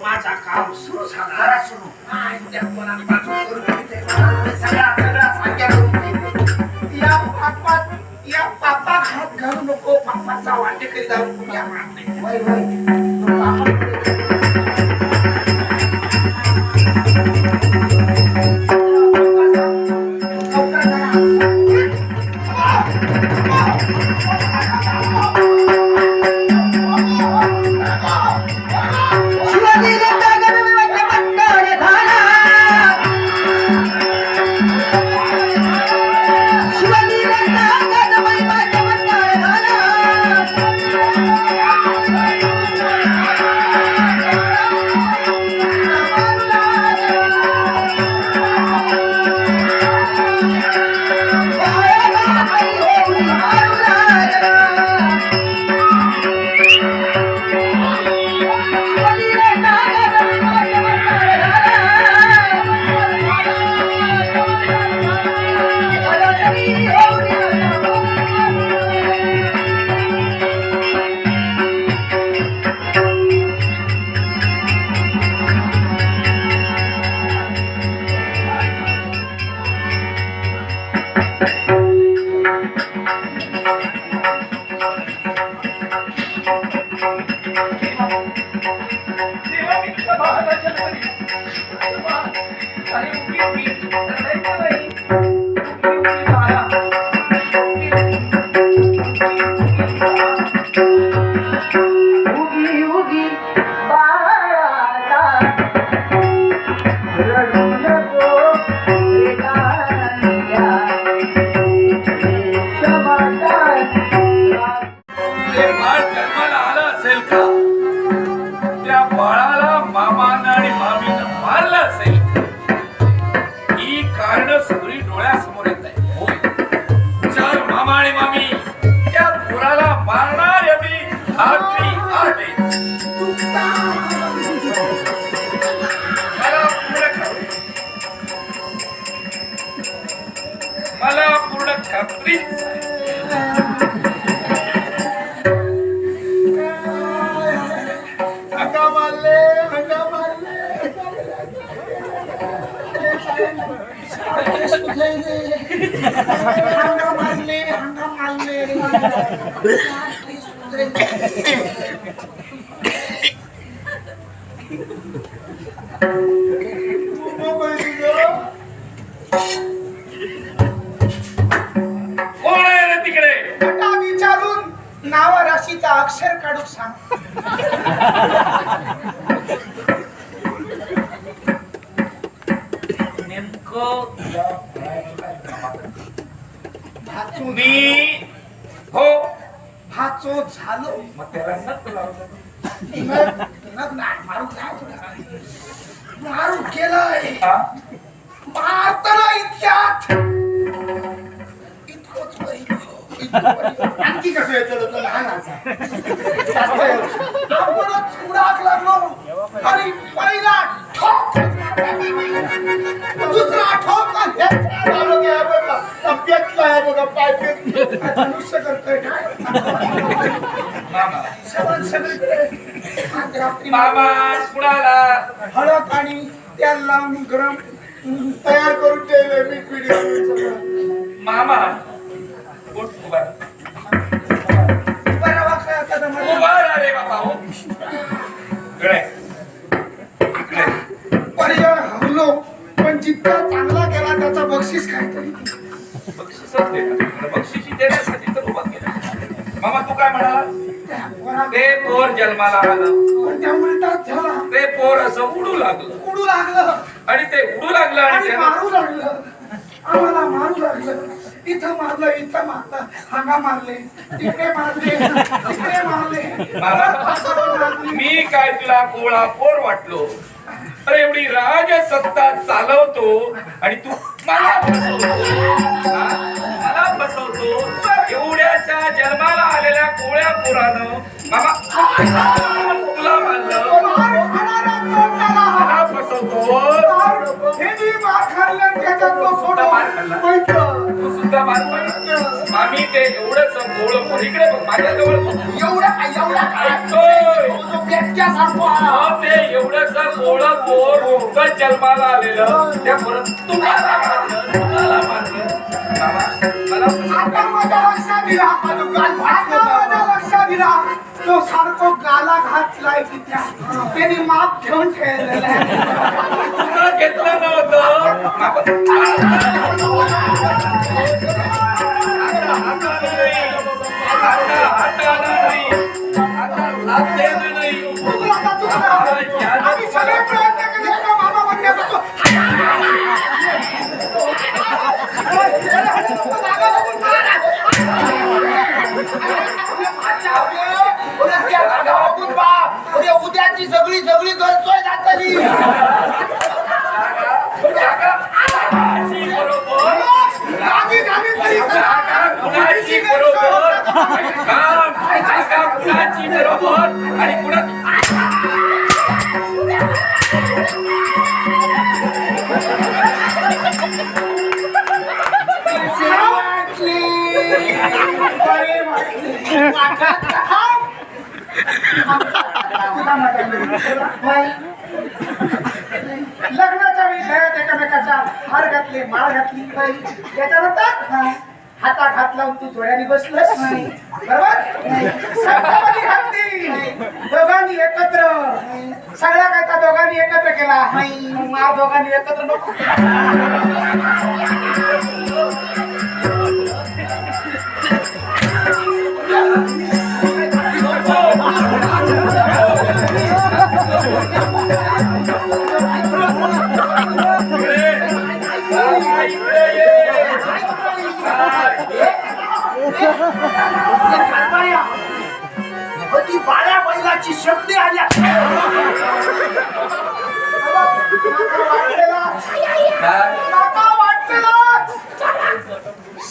माझा काम सुरू झाला. सुरू. काय त्या कोणापासून करून सगळा सगळा सांग्या करून या पापात या पापा हात घालू नको. पापाचा वाटे करी जाऊ? या मारते. त्या बाळाला मामानं आणि मामीनं मारलं असेल ही कारण सगळी डोळ्यासमोर येत आहे. होय. मामा आणि मामी त्या पुराला मारणार यावी खात्री आहे कोण आहे रे तिकडे? आता विचारून नाव राशीचा अक्षर काढू सांग. मी हो भाचो झालो मग त्याला नक लावलं. नाही मारू काय तुला मारू केलंय? मारताना इतक्यात इतकंच वय. आणखी कसं येतं जास्त आहे. आपणच उडाक लागलो आणि पहिला ठोक बघा पाय. मनुष्य करतोय. काय सगळं सगळीकडे. आज रात्री मामा कुणाला? हळद आणि तेल लावून गरम तयार करून ठेवले मीठ पिढी मामा. उठ उभा आता. उभा राहा रे बाबा. हो इकडे. पर्याय हरलो पण जितका चांगला केला त्याचा बक्षीस काहीतरी. बक्षीसच देणार बक्षिसी देण्यासाठी तर उभा केला. मामा तू काय म्हणाला? ते पोर जन्माला आलं. पण त्या उलटाच झाला ते पोर असं उडू लागलं. उडू लागलं आणि ते उडू लागलं आणि मारू लागलं. आम्हाला मारू लागलं. इथं मारलं इथं मारलं. हांगा मारले तिकडे मारले तिकडे मारले. मी काय तुला कोळा पोर वाटलो? अरे एवढी राजसत्ता चालवतो आणि तू मला मला फसवतो एवढ्याच्या जन्माला आलेल्या कोळ्या पोरानं. मामा तो सुद्धा मार मामी ते एवढंच बोळ पोर इकडे बघ माझ्याजवळ. एवढा काय एवढा काय? ऐकतोय. तो पोर जन्माला आलेलं. त्या परत तुम्हाला मारलं तुम्हाला मारलं. बाबा, मला आता माझ्या लक्षात माझ्या लक्षात दिला तो सारखो गाला घातलाय तिथ्या त्यांनी माप घेऊन ठेवलेला आहे. तुला घेतलं नव्हतं आता उद्याची सगळी सगळी गरजोय जातली आधी झाली तरी. कुणाची बरोबर? कुणाची बरोबर? आणि कुणाची लग्नाच्या विषयात घरात एकमेकाच्या हार घातले माळ घातली बाई त्याच्यानंतर हाता हात लावून तू जोड्याने बसलस बरोबर घातली दोघांनी एकत्र सगळ्या काय दोघांनी एकत्र केला मा दोघांनी एकत्र नको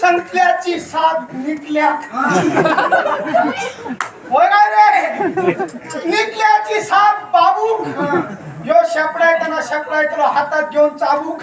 संकल्याची साथ निकल्या. होय काय रे? निकल्याची साथ बाबूक. यो शेपडाय त्यांना शेपडाय तुला हातात घेऊन चाबूक.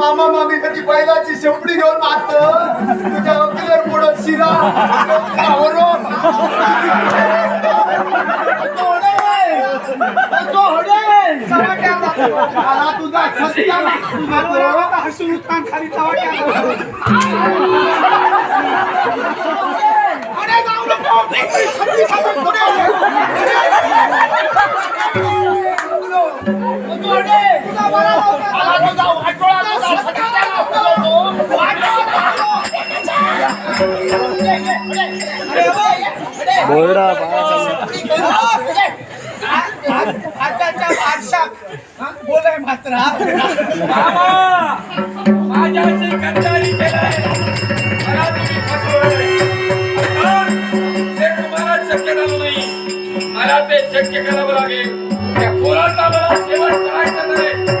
मामा मामी कधी बैलाची शेपडी घेऊन मारत. तुझ्या वकिलर पुढं शिरा. वरून तुझा सत्या. हसून उत्तान खाली बोलाय मात्र केलाय. मला तुम्ही फसवलंय ते तुम्हाला शक्य झालं नाही. मला ते शक्य करावं लागेल. त्या पोरांना मला शेवट करायचं नाही.